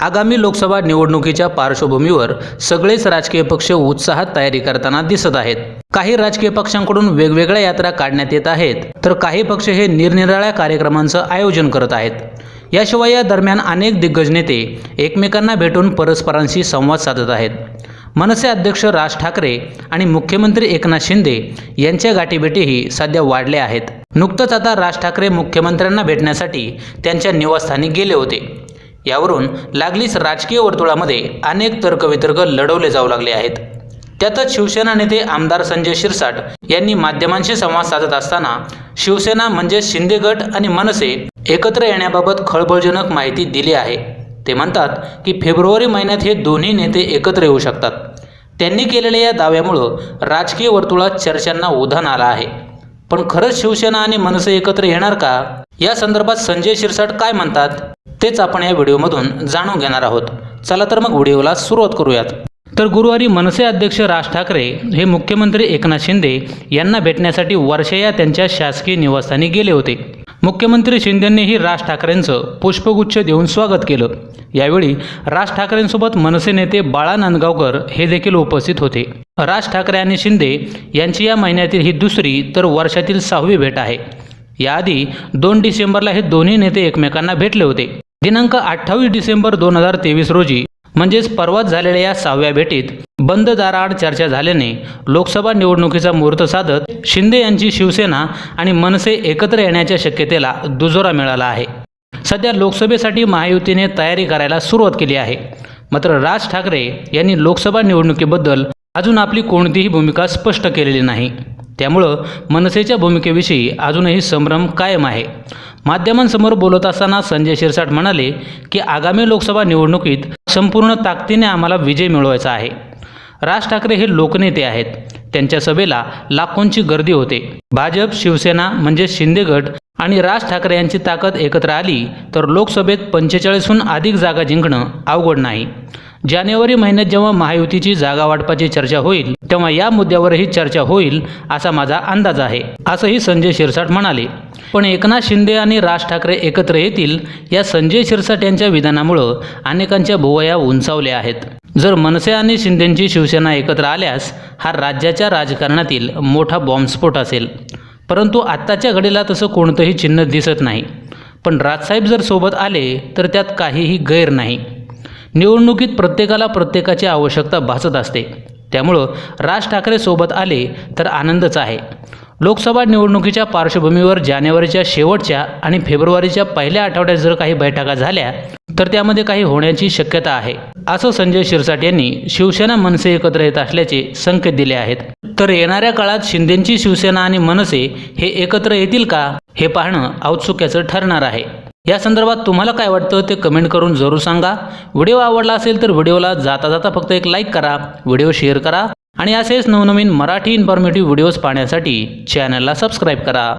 आगामी लोकसभा निवडणुकीच्या पार्श्वभूमीवर सगळेच राजकीय पक्ष उत्साहात तयारी करताना दिसत आहेत. काही राजकीय पक्षांकडून वेगवेगळ्या यात्रा काढण्यात येत आहेत तर काही पक्ष हे निरनिराळ्या कार्यक्रमांचं आयोजन करत आहेत. याशिवाय या दरम्यान अनेक दिग्गज नेते एकमेकांना भेटून परस्परांशी संवाद साधत आहेत. मनसे अध्यक्ष राज ठाकरे आणि मुख्यमंत्री एकनाथ शिंदे यांच्या गाठीभेटीही सध्या वाढल्या आहेत. नुकतंच आता राज ठाकरे मुख्यमंत्र्यांना भेटण्यासाठी त्यांच्या निवासस्थानी गेले होते. यावरून लागलीच राजकीय वर्तुळामध्ये अनेक तर्कवितर्क लढवले जाऊ लागले आहेत. त्यातच शिवसेना नेते आमदार संजय शिरसाट यांनी माध्यमांशी संवाद साधत असताना शिवसेना म्हणजे शिंदे गट आणि मनसे एकत्र येण्याबाबत खळबळजनक माहिती दिली आहे. ते म्हणतात की फेब्रुवारी महिन्यात हे दोन्ही नेते एकत्र येऊ शकतात. त्यांनी केलेल्या या दाव्यामुळं राजकीय वर्तुळात चर्चांना उधाण आलं आहे. पण खरंच शिवसेना आणि मनसे एकत्र येणार का? या संदर्भात संजय शिरसाट काय म्हणतात? तेच आपण या व्हिडिओमधून जाणून घेणार आहोत. चला तर मग व्हिडिओला सुरुवात करूयात. तर गुरुवारी मनसे अध्यक्ष राज ठाकरे हे मुख्यमंत्री एकनाथ शिंदे यांना भेटण्यासाठी वर्षा या त्यांच्या शासकीय निवासस्थानी गेले होते. मुख्यमंत्री शिंदेंनीही राज ठाकरेंचं पुष्पगुच्छ देऊन स्वागत केलं. यावेळी राज ठाकरेंसोबत मनसे नेते बाळा नांदगावकर हे देखील उपस्थित होते. राज ठाकरे आणि शिंदे यांची या महिन्यातील ही दुसरी तर वर्षातील सहावी भेट आहे. याआधी दोन डिसेंबरला हे दोन्ही नेते एकमेकांना भेटले होते. दिनांक अठ्ठावीस डिसेंबर दोन हजार तेवीस रोजी म्हणजेच परवाच झालेल्या या सहाव्या भेटीत बंद दाराआड चर्चा झाल्याने लोकसभा निवडणुकीचा मुहूर्त साधत शिंदे यांची शिवसेना आणि मनसे एकत्र येण्याच्या शक्यतेला दुजोरा मिळाला आहे. सध्या लोकसभेसाठी महायुतीने तयारी करायला सुरुवात केली आहे. मात्र राज ठाकरे यांनी लोकसभा निवडणुकीबद्दल अजून आपली कोणतीही भूमिका स्पष्ट केलेली नाही. त्यामुळं मनसेच्या भूमिकेविषयी अजूनही संभ्रम कायम आहे. माध्यमांसमोर बोलत असताना संजय शिरसाट म्हणाले की आगामी लोकसभा निवडणुकीत संपूर्ण ताकदीने आम्हाला विजय मिळवायचा आहे. राज ठाकरे हे लोकनेते आहेत. त्यांच्या सभेला लाखोंची गर्दी होते. भाजप शिवसेना म्हणजे शिंदे गट आणि राज ठाकरे यांची ताकद एकत्र आली तर लोकसभेत पंचेचाळीसहून अधिक जागा जिंकणं अवघड नाही. जानेवारी महिन्यात जेव्हा महायुतीची जागा वाटपाची चर्चा होईल तेव्हा या मुद्द्यावरही चर्चा होईल असा माझा अंदाज आहे. असंही संजय शिरसाट म्हणाले. पण एकनाथ शिंदे आणि राज ठाकरे एकत्र येतील या संजय शिरसाट यांच्या विधानामुळं अनेकांच्या भुवया उंचावल्या आहेत. जर मनसे आणि शिंदेंची शिवसेना एकत्र आल्यास हा राज्याच्या राजकारणातील मोठा बॉम्बस्फोट असेल. परंतु आत्ताच्या घडीला तसं कोणतंही चिन्ह दिसत नाही. पण राजसाहेब जर सोबत आले तर त्यात काहीही गैर नाही. निवडणुकीत प्रत्येकाला प्रत्येकाची आवश्यकता भासत असते. त्यामुळं राज ठाकरे सोबत आले तर आनंदच आहे. लोकसभा निवडणुकीच्या पार्श्वभूमीवर जानेवारीच्या शेवटच्या आणि फेब्रुवारीच्या पहिल्या आठवड्यात जर काही बैठका झाल्या तर त्यामध्ये काही होण्याची शक्यता आहे. असं संजय शिरसाट यांनी शिवसेना मनसे एकत्र येत असल्याचे संकेत दिले आहेत. तर येणाऱ्या काळात शिंदेंची शिवसेना आणि मनसे हे एकत्र येतील का हे पाहणं औत्सुक्याचं ठरणार आहे. या संदर्भात तुम्हाला काय वाटतं ते कमेंट करून जरूर सांगा. व्हिडिओ आवडला असेल तर व्हिडिओला जाता जाता फक्त एक लाईक करा व्हिडिओ शेअर करा आणि असेच नवनवीन मराठी इन्फॉर्मेटिव्ह व्हिडिओज पाहण्यासाठी चॅनलला सबस्क्राईब करा.